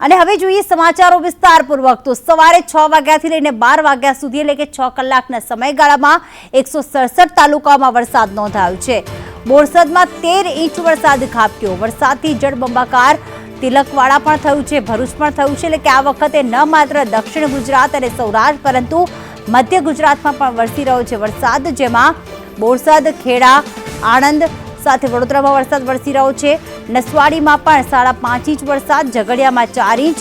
અને હવે જોઈએ સમાચારો વિસ્તારપૂર્વક. તો સવારે છ વાગ્યાથી લઈને બાર વાગ્યા સુધી એટલે કે છ કલાકના સમયગાળામાં એકસો સડસઠ તાલુકાઓમાં વરસાદ નોંધાયો છે. બોરસદમાં તેર ઇંચ વરસાદ ખાબક્યો. વરસાદથી જળબંબાકાર તિલકવાડા પણ થયું છે, ભરૂચ પણ થયું છે, એટલે કે આ વખતે ન માત્ર દક્ષિણ ગુજરાત અને સૌરાષ્ટ્ર, પરંતુ મધ્ય ગુજરાતમાં પણ વરસી રહ્યો છે વરસાદ, જેમાં બોરસદ, ખેડા, આણંદ સાથે વડોદરામાં વરસાદ વરસી રહ્યો છે. નસવાડીમાં પણ સાડા પાંચ ઇંચ વરસાદ, ઝઘડિયામાં ચાર ઇંચ,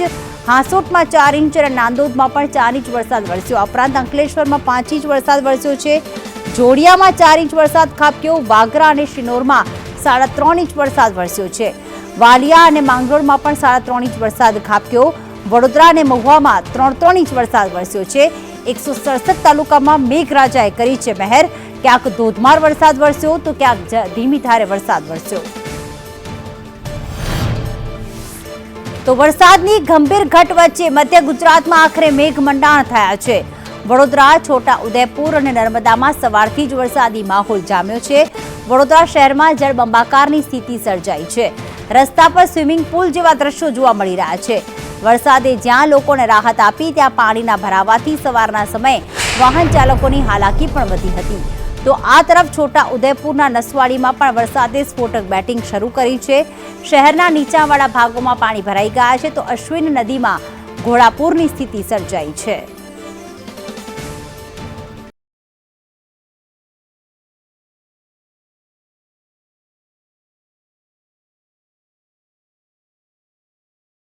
હાંસોટમાં ચાર ઇંચ અને નાંદોદમાં પણ ચાર ઇંચ વરસાદ વરસ્યો. આ ઉપરાંત અંકલેશ્વરમાં પાંચ ઇંચ વરસાદ વરસ્યો છે. જોડિયામાં ચાર ઇંચ વરસાદ ખાબક્યો. વાગરા અને શિનોરમાં સાડા ત્રણ ઇંચ વરસાદ વરસ્યો છે. વાલિયા અને માંગરોળમાં પણ સાડા ત્રણ ઇંચ વરસાદ ખાબક્યો. વડોદરા અને મહુવામાં ત્રણ ત્રણ ઇંચ વરસાદ વરસ્યો છે. એકસો સડસઠ તાલુકામાં મેઘરાજાએ કરી છે મહેર. ક્યાંક ધોધમાર વરસાદ વરસ્યો તો ક્યાંક ધીમી ધારે વરસાદ વરસ્યો. તો વરસાદની ગંભીર ઘટ વચ્ચે મધ્ય ગુજરાતમાં આખરે મેઘમંડાણ થયા છે. વડોદરા, છોટા ઉદયપુર અને નર્મદામાં સવારથી જ વરસાદી માહોલ જામ્યો છે. વડોદરા શહેરમાં જળબંબાકારની સ્થિતિ સર્જાઈ છે. રસ્તા પર સ્વિમિંગ પુલ જેવા દ્રશ્યો જોવા મળી રહ્યા છે. વરસાદે જ્યાં લોકોને રાહત આપી, ત્યાં પાણીના ભરાવાથી સવારના સમયે વાહન ચાલકોની હાલાકી પણ વધી હતી. તો આ તરફ છોટા ઉદયપુરના નસવાડીમાં પણ વરસાદે સ્ફોટક બેટિંગ શરૂ કરી છે. શહેરના નીચાણવાળા ભાગોમાં પાણી ભરાઈ ગયા છે તો અશ્વિન નદીમાં ઘોડાપુરની સ્થિતિ સર્જાઈ છે.